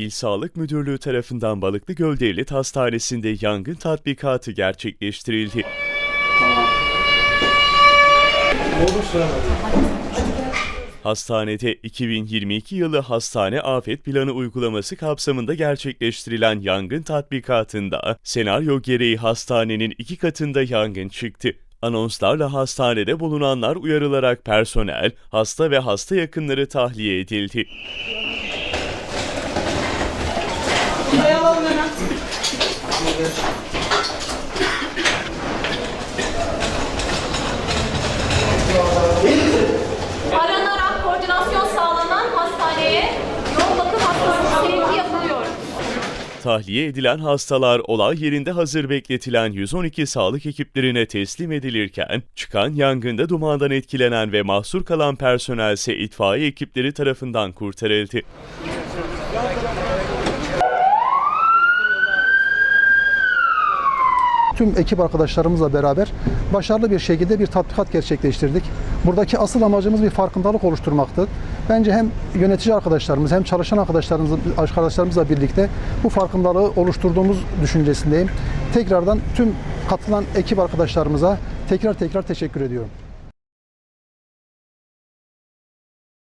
İl Sağlık Müdürlüğü tarafından Balıklı Göl Devlet Hastanesi'nde yangın tatbikatı gerçekleştirildi. Hastanede 2022 yılı hastane afet planı uygulaması kapsamında gerçekleştirilen yangın tatbikatında senaryo gereği hastanenin iki katında yangın çıktı. Anonslarla hastanede bulunanlar uyarılarak personel, hasta ve hasta yakınları tahliye edildi. Aranarak koordinasyon sağlanan hastaneye yoğun bakım hastası sevki yapılıyor. Tahliye edilen hastalar olay yerinde hazır bekletilen 112 sağlık ekiplerine teslim edilirken, çıkan yangında dumandan etkilenen ve mahsur kalan personel ise itfaiye ekipleri tarafından kurtarıldı. Tüm ekip arkadaşlarımızla beraber başarılı bir şekilde bir tatbikat gerçekleştirdik. Buradaki asıl amacımız bir farkındalık oluşturmaktı. Bence hem yönetici arkadaşlarımız hem çalışan arkadaşlarımız, arkadaşlarımızla birlikte bu farkındalığı oluşturduğumuz düşüncesindeyim. Tekrardan tüm katılan ekip arkadaşlarımıza tekrar tekrar teşekkür ediyorum.